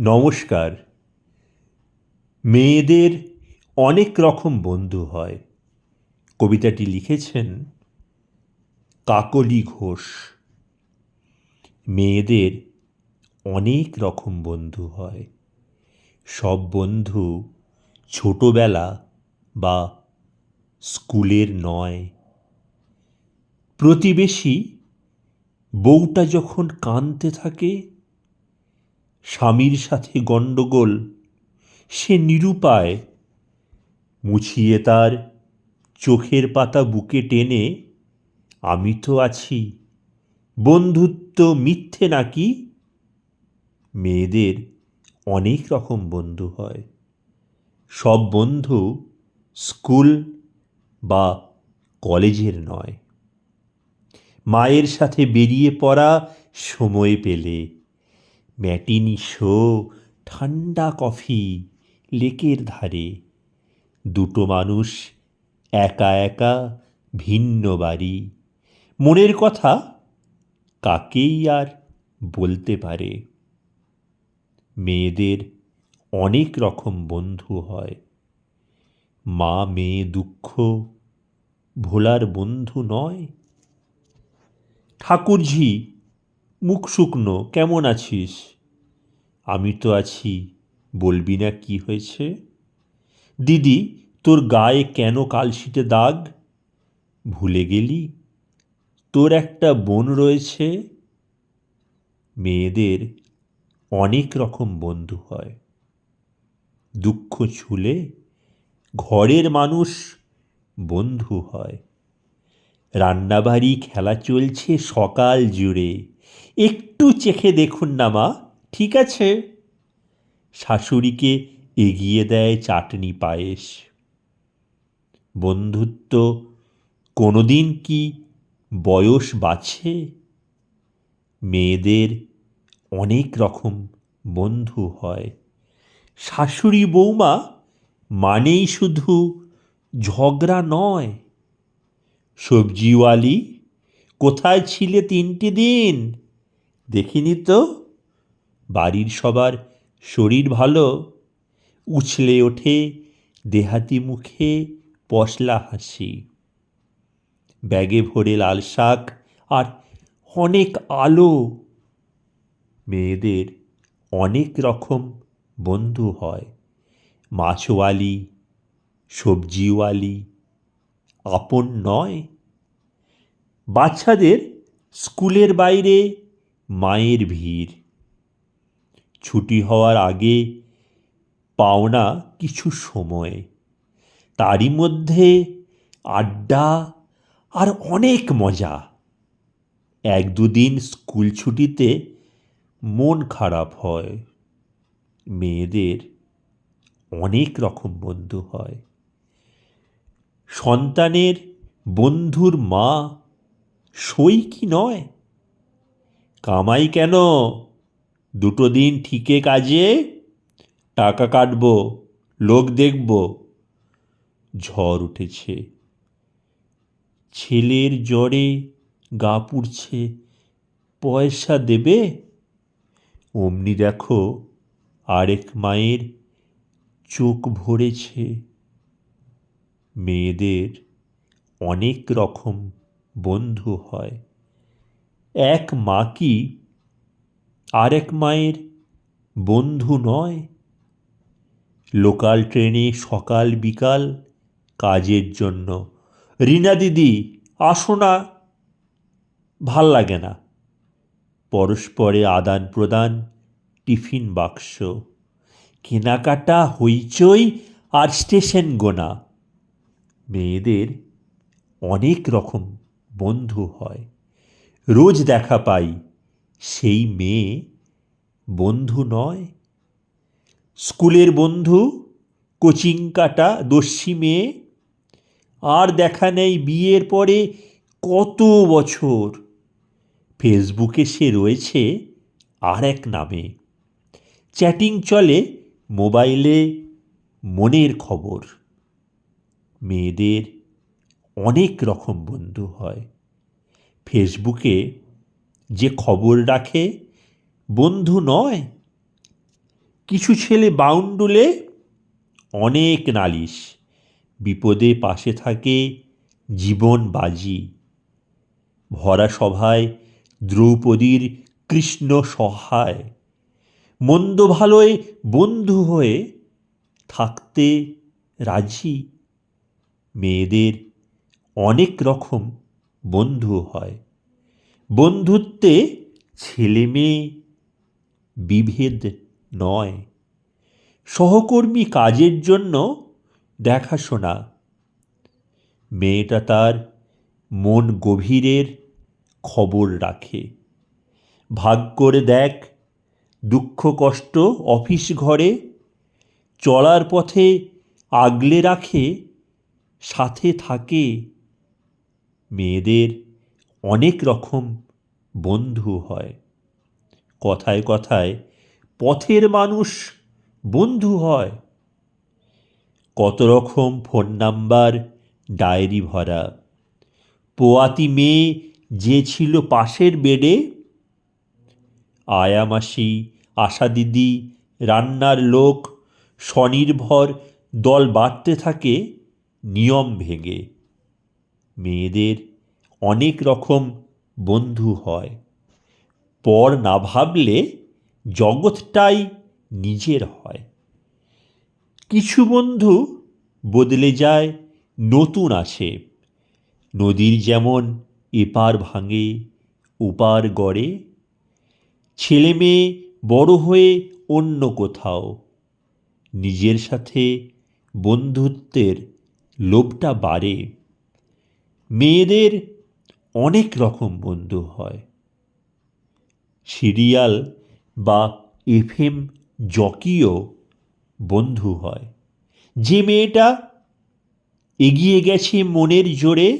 নমস্কার। মেয়েদের অনেক রকম বন্ধু হয়। কবিতাটি লিখেছেন কাকলি ঘোষ। মেয়েদের অনেক রকম বন্ধু হয়। সব বন্ধু ছোটবেলা বা স্কুলের নয়। প্রতিবেশী বউটা যখন কাঁদতে থাকে স্বামীর সাথে গণ্ডগোল, সে নিরুপায়। মুছিয়ে তার চোখের পাতা বুকে টেনে, আমি তো আছি, বন্ধুত্ব মিথ্যে নাকি? মেয়েদের অনেক রকম বন্ধু হয়। সব বন্ধু স্কুল বা কলেজের নয়। মায়ের সাথে বেরিয়ে পড়া সময় পেলে ম্যাটিনি শো, ঠান্ডা কফি, লেকের ধারে। দুটো মানুষ একা একা ভিন্ন বাড়ি। মনের কথা কাকেই আর বলতে পারে? মেয়েদের অনেক রকম বন্ধু হয়। মা মেয়ে দুঃখ, ভোলার বন্ধু নয়। ঠাকুরঝি, মুখ শুকনো, কেমন আছিস? আমি তো আছি, বলবি না কি হয়েছে? দিদি, তোর গায়ে কেন কালশিটে দাগ? ভুলে গেলি? তোর একটা বোন রয়েছে? মেয়েদের অনেক রকম বন্ধু হয়। দুঃখ ছুলে ঘরের মানুষ বন্ধু হয়। রান্নাবাড়ি, খেলা চলছে সকাল জুড়ে। একটু চেখে দেখুন না মা। ঠিক আছে। শাশুড়িকে এগিয়ে দেয় চাটনি পায়েস। বন্ধুত্ব কোনোদিন কি বয়স বাছে মেয়েদের অনেক রকম বন্ধু হয়। শাশুড়ি বৌমা মানেই শুধু ঝগড়া নয়। সবজিওয়ালি, কোথায় ছিলে তিনটে দিন? দেখিনি তো? বাড়ির সবার শরীর ভালো, উছলে ওঠে দেহাতি মুখে পশলা হাসি। ব্যাগে ভরে লাল শাক আর অনেক আলো। মেয়েদের অনেক রকম বন্ধু হয়। মাছওয়ালি, সবজিওয়ালি, আপন নয়। বাচ্চাদের স্কুলের বাইরে মায়ের ভিড়। ছুটি হওয়ার আগে পাওনা কিছু সময়। তারই মধ্যে আড্ডা আর অনেক মজা। এক দুদিন স্কুল ছুটিতে মন খারাপ হয়। মেয়েদের অনেক রকম বন্ধু হয়। সন্তানের বন্ধুর মা সই কি নয়? কামাই কেন? দুটো দিন ঠিকে কাজে, টাকা কাটব, লোক দেখব। ঝড় উঠেছে। ছেলের জ্বরে গা পুড়ছে। পয়সা দেবে? অমনি দেখো আরেক মায়ের চোখ ভরেছে। মেয়েদের অনেক রকম বন্ধু হয়। এক মা কি আরেক মায়ের বন্ধু নয়। লোকাল ট্রেনে সকাল বিকাল কাজের জন্য। রীনা দিদি, আসো না, ভালো লাগে না। পরস্পরে আদান প্রদান টিফিন বাক্স। কেনাকাটা হইচই আর স্টেশন গোনা। মেয়েদের অনেক রকম বন্ধু হয়। রোজ দেখা পাই। সেই মেয়ে বন্ধু নয়। স্কুলের বন্ধু, কোচিং কাটা দস্যি মেয়ে। আর দেখা নেই বিয়ের পরে কত বছর। ফেসবুকে সে রয়েছে আর এক নামে। চ্যাটিং চলে মোবাইলে মনের খবর। মেয়েদের অনেক রকম বন্ধু হয়। ফেসবুকে যে খবর রাখে, বন্ধু নয়। কিছু ছেলে বাউন্ডুলে অনেক নালিশ। বিপদে পাশে থাকে জীবন বাজি। ভরা সভায় দ্রৌপদীর কৃষ্ণ সহায়। মন্দ ভালোয় বন্ধু হয়ে থাকতে রাজি। মেয়েদের অনেক রকম বন্ধু হয়। বন্ধুত্বে ছেলে মেয়ে বিভেদ নয়। সহকর্মী কাজের জন্য দেখাশোনা। মেয়েটা তার মন গভীরের খবর রাখে। ভাগ করে দেখ, দুঃখ কষ্ট অফিস ঘরে চলার পথে আগলে রাখে, সাথে থাকে মেয়েদের অনেক রকম বন্ধু হয়। কথায় কথায় পথের মানুষ বন্ধু হয়। কত রকম ফোন নাম্বার, ডায়েরি ভরা। পোয়াতি মেয়ে যে ছিল পাশের বেডে। আয়া মাসি আশা দিদি রান্নার লোক, স্বনির্ভর, দল বাড়তে থাকে, নিয়ম ভেঙে। মেয়েদের অনেক রকম বন্ধু হয়। পর না ভাবলে জগৎটাই নিজের হয়। কিছু বন্ধু বদলে যায়, নতুন আসে। নদীর যেমন এপার ভাঙে, ওপার গড়ে। ছেলে মেয়ে বড় হয়ে অন্য কোথাও। নিজের সাথে বন্ধুত্বের লোভটা বাড়ে। মেয়েদের অনেক রকম বন্ধু হয়। সিরিয়াল বা এফএম জকিও বন্ধু হয়। যে মেয়েটা এগিয়ে গেছে মনের জোরে,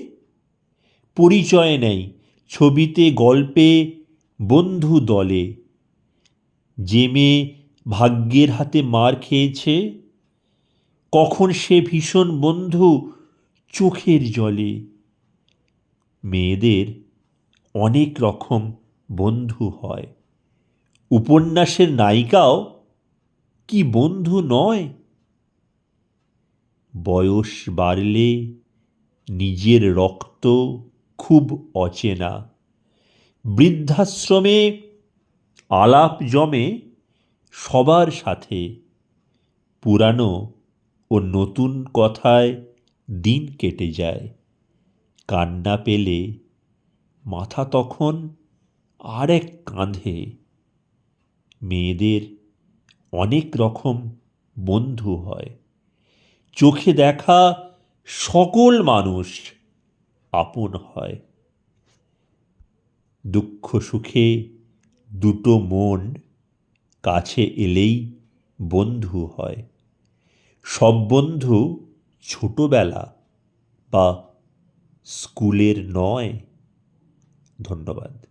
পরিচয় নেই ছবিতে, গল্পে, বন্ধু দলে। যে মেয়ে ভাগ্যের হাতে মার খেয়েছে, কখন সে ভীষণ বন্ধু চোখের জলে। মেয়েদের অনেক রকম বন্ধু হয়। উপন্যাসের নায়িকাও কি বন্ধু নয়? বয়স বাড়লে নিজের রক্ত খুব অচেনা। বৃদ্ধাশ্রমে আলাপ জমে সবার সাথে। পুরানো ও নতুন কথায় দিন কেটে যায়। কান্না পেলে মাথা তখন আর এক কাঁধে। মেয়েদের অনেক রকম বন্ধু হয়। চোখে দেখা সকল মানুষ আপন হয়। দুঃখ সুখে দুটো মন কাছে এলেই বন্ধু হয়। সব বন্ধু ছোটবেলা বা স্কুলের নয়। ধন্যবাদ।